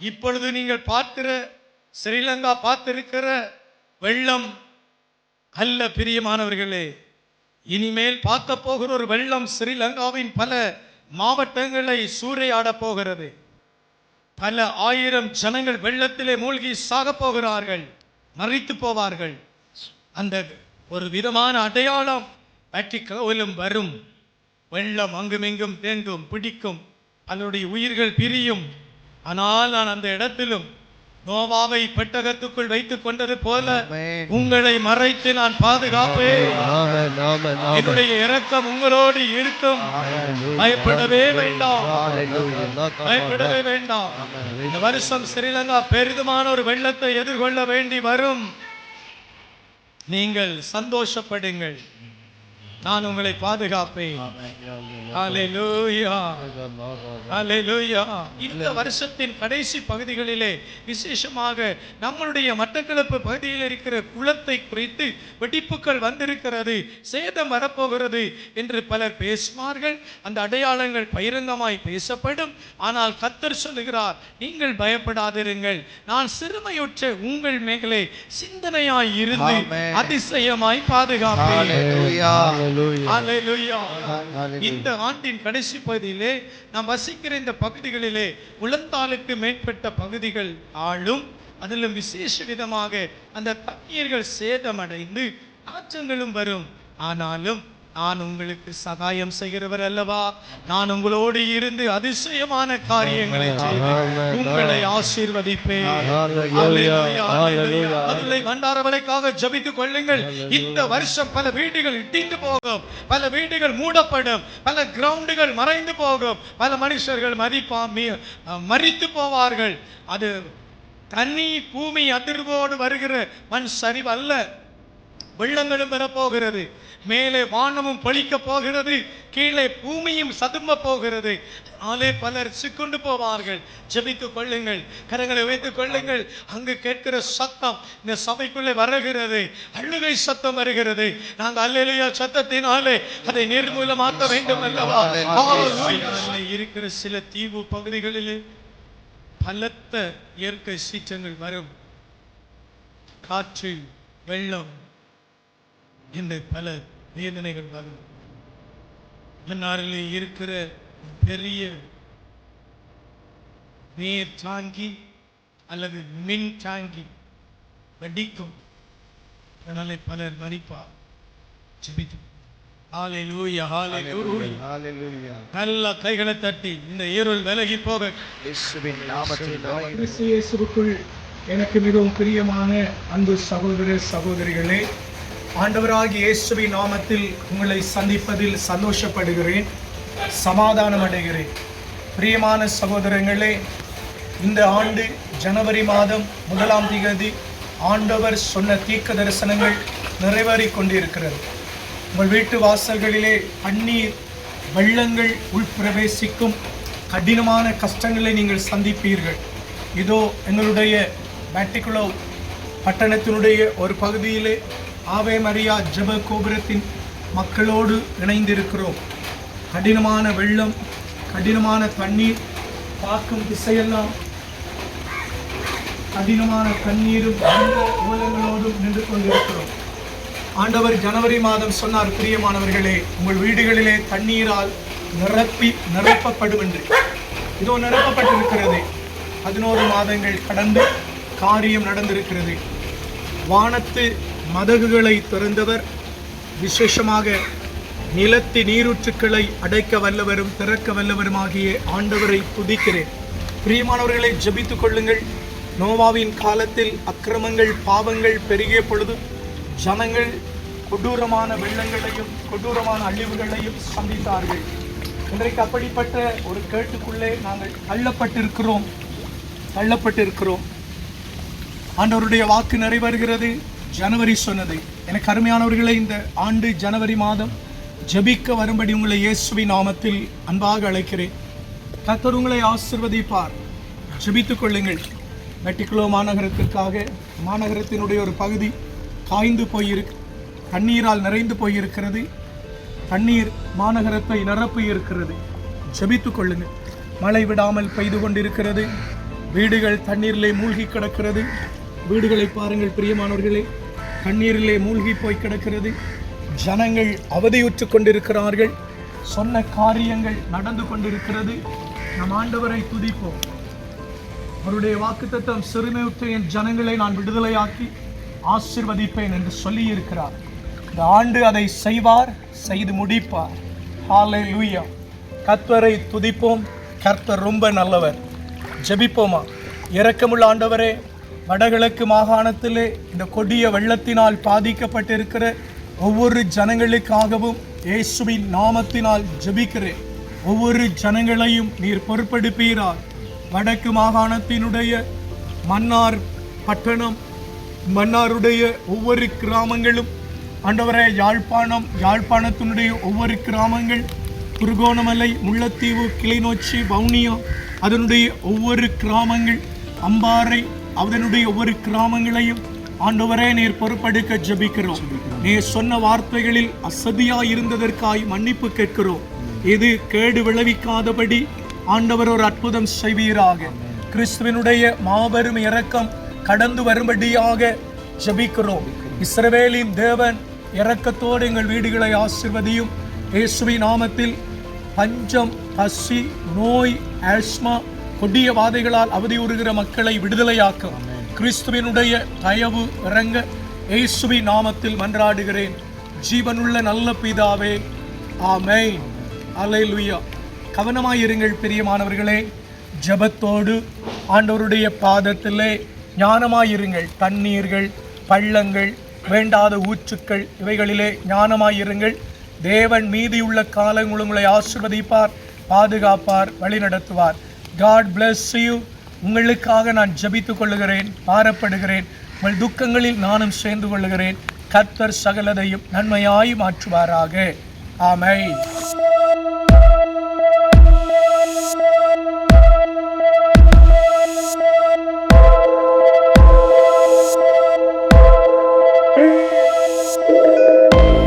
இப்பொழுது நீங்கள் பார்க்கிற ஸ்ரீலங்கா பார்த்திருக்கிற வெள்ளம் அல்ல பிரியமானவர்களே. இனிமேல் பார்க்க போகிற ஒரு வெள்ளம் ஸ்ரீலங்காவின் பல மாவட்டங்களை சூறையாடப் போகிறது. பல ஆயிரம் ஜனங்கள் வெள்ளத்திலே மூழ்கி சாகப் போகிறார்கள் மறித்து போவார்கள். அந்த ஒரு விதமான அடையாளம் வேட்டிக்கோவிலும் வரும். வெள்ளம் அங்குமிங்கும் தேங்கும் பிடிக்கும். அதனுடைய உயிர்கள் பிரியும். ஆனால் நான் அந்த இடத்திலும் நோவாவை பெட்டகத்துக்குள் வைத்துக் கொண்டது போல. உங்களை மறைத்து நான் பாதுகாப்பேன். என்னுடைய இரக்கம் உங்களோடு இருக்கும். பயப்படவே வேண்டாம். பயப்படவே வேண்டாம். இந்த வருஷம் ஸ்ரீலங்கா பெரிதுமான ஒரு வெள்ளத்தை எதிர்கொள்ள வேண்டி வரும். நீங்கள் சந்தோஷப்படுங்கள். நான் உங்களை பாதுகாப்பேன். இந்த வருஷத்தின் கடைசி பகுதிகளிலே விசேஷமாக நம்மளுடைய மட்டக்களப்பு பகுதியில் இருக்கிற குளத்தை குறித்து வெடிப்புகள் வந்திருக்கிறது சேதம் வரப்போகிறது என்று பலர் பேசுவார்கள். அந்த அடையாளங்கள் பகிரங்கமாய் பேசப்படும். ஆனால் கத்தர் சொல்லுகிறார் நீங்கள் பயப்படாதிருங்கள். நான் சிறுமையுற்ற உங்கள் மேலே சிந்தனையாய் இருந்து. அதிசயமாய் பாதுகாப்பேன். இந்த ஆண்டின் கடைசி பகுதியிலே நாம் வசிக்கிற இந்த பகுதிகளிலே உளத்தாலுக்கு மேற்பட்ட பகுதிகள் ஆளும் அதிலும் விசேஷ விதமாக அந்த தண்ணீர்கள் சேதமடைந்து நாற்றங்களும் வரும். ஆனாலும் நான் உங்களுக்கு சகாயம் செய்கிறவர் அல்லவா? நான் உங்களோடு இருந்து அதிசயமான காரியங்களை. உங்களை ஆசீர்வதிப்பேன். வண்டாரவளைக்காக ஜபித்துக் கொள்ளுங்கள். இந்த வருஷம் பல வீடுகள் இடிந்து போகும். பல வீடுகள் மூடப்படும். பல கிரவுண்டுகள் மறைந்து போகும். பல மனுஷர்கள் மதிப்பா மீ- அஹ், மரித்து போவார்கள். அது தண்ணி பூமி அதிர்வோடு வருகிற மண் சரிவு அல்ல. வெள்ளங்களும் வரப்போகிறது. மேலே வானமும் பழிக்க போகிறது. கீழே பூமியும் சதும்ப போகிறது. ஆலே பலர் சிக்கொண்டு போவார்கள். ஜெபித்து கொள்ளுங்கள். கரங்களை வைத்துக் கொள்ளுங்கள். அங்கு கேட்கிற சத்தம் இந்த சபைக்குள்ளே வருகிறது. அழுகை சத்தம் வருகிறது. நாங்கள் அல்லையா சத்தத்தினாலே அதை நிர்மூலமாக்க வேண்டும் அல்லவா இருக்கிற சில தீவு பகுதிகளிலே பலத்த இயற்கை சீற்றங்கள் வரும். காற்று வெள்ளம் இந்த பல வேதனைகள் வரும் மன்னாரிலே இருக்கிற பெரிய நீர் தாங்கி அல்லது மின் தாங்கி வெடிக்கும் அதனாலே பலர் மறிப்பார். ஜெபித்து. நல்ல கைகளை தட்டி இந்த இருள் விலகி போக. எனக்கு மிகவும் பிரியமான அன்பு சகோதர சகோதரிகளே ஆண்டவராகி இயேசுவி நாமத்தில் உங்களை சந்திப்பதில் சந்தோஷப்படுகிறேன். சமாதானம் அடைகிறேன். பிரியமான சகோதரங்களே இந்த ஆண்டு ஜனவரி மாதம் முதலாம் திகதி ஆண்டவர் சொன்ன தீர்க்க தரிசனங்கள் நிறைவேறிக் கொண்டிருக்கிறது. உங்கள் வீட்டு வாசல்களிலே தண்ணீர் வெள்ளங்கள் உள்பிரவேசிக்கும் கடினமான கஷ்டங்களை நீங்கள் சந்திப்பீர்கள். இதோ எங்களுடைய பேட்டிகுலோ பட்டணத்தினுடைய ஒரு பகுதியிலே ஆவே மரியா ஜெப கோபுரத்தின் மக்களோடு இணைந்திருக்கிறோம். கடினமான வெள்ளம் கடினமான தண்ணீர் பார்க்கும் திசையெல்லாம் கடினமான தண்ணீரும் வெள்ள நின்று கொண்டிருக்கிறோம். ஆண்டவர் ஜனவரி மாதம் சொன்னார் பிரியமானவர்களே உங்கள் வீடுகளிலே தண்ணீரால் நிரப்பி நிரப்பப்படும் என்று இதோ நிரப்பப்பட்டிருக்கிறது. பதினோரு மாதங்கள் கடந்து காரியம் நடந்திருக்கிறது. வானத்து மதகுகளை திறந்தவர் விசேஷமாக நிலத்து நீரூற்றுக்களை அடைக்க வல்லவரும் திறக்க வல்லவருமாகிய ஆண்டவரை துதிக்கிறேன். பிரியமானவர்களை ஜபித்துக் கொள்ளுங்கள். நோவாவின் காலத்தில் அக்கிரமங்கள் பாவங்கள் பெருகிய பொழுது ஜனங்கள் கொடூரமான வெள்ளங்களையும் கொடூரமான அழிவுகளையும் சந்தித்தார்கள். இன்றைக்கு அப்படிப்பட்ட ஒரு கேட்டுக்குள்ளே நாங்கள் தள்ளப்பட்டிருக்கிறோம். தள்ளப்பட்டிருக்கிறோம். ஆண்டவருடைய வாக்கு நிறைவேறுகிறது ஜனவரி சொன்னது. எனக்கு அருமையானவர்களை இந்த ஆண்டு ஜனவரி மாதம் ஜெபிக்க வரும்படி உங்களை இயேசுவி நாமத்தில் அன்பாக அழைக்கிறேன். கத்தர் உங்களை ஆசிர்வதிப்பார். ஜபித்துக் கொள்ளுங்கள். மெட்டிக்குலோ மாநகரத்திற்காக மாநகரத்தினுடைய ஒரு பகுதி காய்ந்து போயிருக்கு. தண்ணீரால் நிறைந்து போயிருக்கிறது. தண்ணீர் மாநகரத்தை நிரப்பி இருக்கிறது. ஜெபித்துக் கொள்ளுங்கள். மழை விடாமல் பெய்து கொண்டிருக்கிறது. வீடுகள் தண்ணீரிலே மூழ்கி கிடக்கிறது. வீடுகளை பாருங்கள் பிரியமானவர்களே. கண்ணீரிலே மூழ்கி போய் கிடக்கிறது. ஜனங்கள் அவதியுற்று கொண்டிருக்கிறார்கள். சொன்ன காரியங்கள் நடந்து கொண்டிருக்கிறது. நம் ஆண்டவரை துதிப்போம். அவருடைய வாக்குத்தத்தம் சிறுமையுற்ற என் ஜனங்களை நான் விடுதலையாக்கி ஆசிர்வதிப்பேன் என்று சொல்லி இருக்கிறார் இந்த ஆண்டு அதை செய்வார் செய்து முடிப்பார். ஹாலே லூயா கர்த்தரை துதிப்போம். கர்த்தர் ரொம்ப நல்லவர். ஜெபிப்போமா? இரக்கமுள்ள ஆண்டவரே வடகிழக்கு மாகாணத்திலே இந்த கொடிய வெள்ளத்தினால் பாதிக்கப்பட்டிருக்கிற ஒவ்வொரு ஜனங்களுக்காகவும் இயேசுவின் நாமத்தினால் ஜெபிக்கிறேன். ஒவ்வொரு ஜனங்களையும் நீர் பொறுப்பெடுப்பீரால் வடக்கு மாகாணத்தினுடைய மன்னார் பட்டணம் மன்னாருடைய ஒவ்வொரு கிராமங்களும் ஆண்டவரே யாழ்ப்பாணம் யாழ்ப்பாணத்தினுடைய ஒவ்வொரு கிராமங்கள் குருகோணமலை முல்லைத்தீவு கிளிநொச்சி வவுனியா அதனுடைய ஒவ்வொரு கிராமங்கள் அம்பாறை அதனுடைய ஒவ்வொரு கிராமங்களையும் ஆண்டவரே நீர் பொறுப்பெடுக்க ஜபிக்கிறோம். நீர் சொன்ன வார்த்தைகளில் அசதியா இருந்ததற்காய் மன்னிப்பு கேட்கிறோம். இது கேடு விளைவிக்காதபடி ஆண்டவர் ஒரு அற்புதம் செய்வீராக. கிறிஸ்துவனுடைய மாபெரும் இரக்கம் கடந்து வரும்படியாக ஜபிக்கிறோம். இஸ்ரவேலின் தேவன் இரக்கத்தோடு எங்கள் வீடுகளை ஆசிர்வதியும். இயேசுவின் நாமத்தில் பஞ்சம் பசி நோய் ஆஸ்மா கொடிய வாதைகளால் அவதியுறுகிற மக்களை விடுதலையாக்கும் கிறிஸ்துவினுடைய தயவு இறங்க இயேசுவின் நாமத்தில் மன்றாடுகிறேன். ஜீவனுள்ள நல்ல பிதாவே ஆமென். அல்லேலூயா. கவனமாயிருங்கள் பிரியமானவர்களே ஜெபத்தோடு ஆண்டவருடைய பாதத்திலே ஞானமாயிருங்கள். தண்ணீர்கள் பள்ளங்கள் வேண்டாத ஊற்றுக்கள் இவைகளிலே ஞானமாயிருங்கள். தேவன் மீதியுள்ள காலங்கள் உங்களை ஆசிர்வதிப்பார் பாதுகாப்பார் வழிநடத்துவார். காட் பிளஸ் யூ உங்களுக்காக நான் ஜெபித்துக் கொள்ளுகிறேன் பாரப்படுகிறேன். உங்கள் துக்கங்களில் நானும் சேர்ந்து கொள்ளுகிறேன். கர்த்தர் சகலதையும் நன்மையாய் மாற்றுவாராக. ஆமை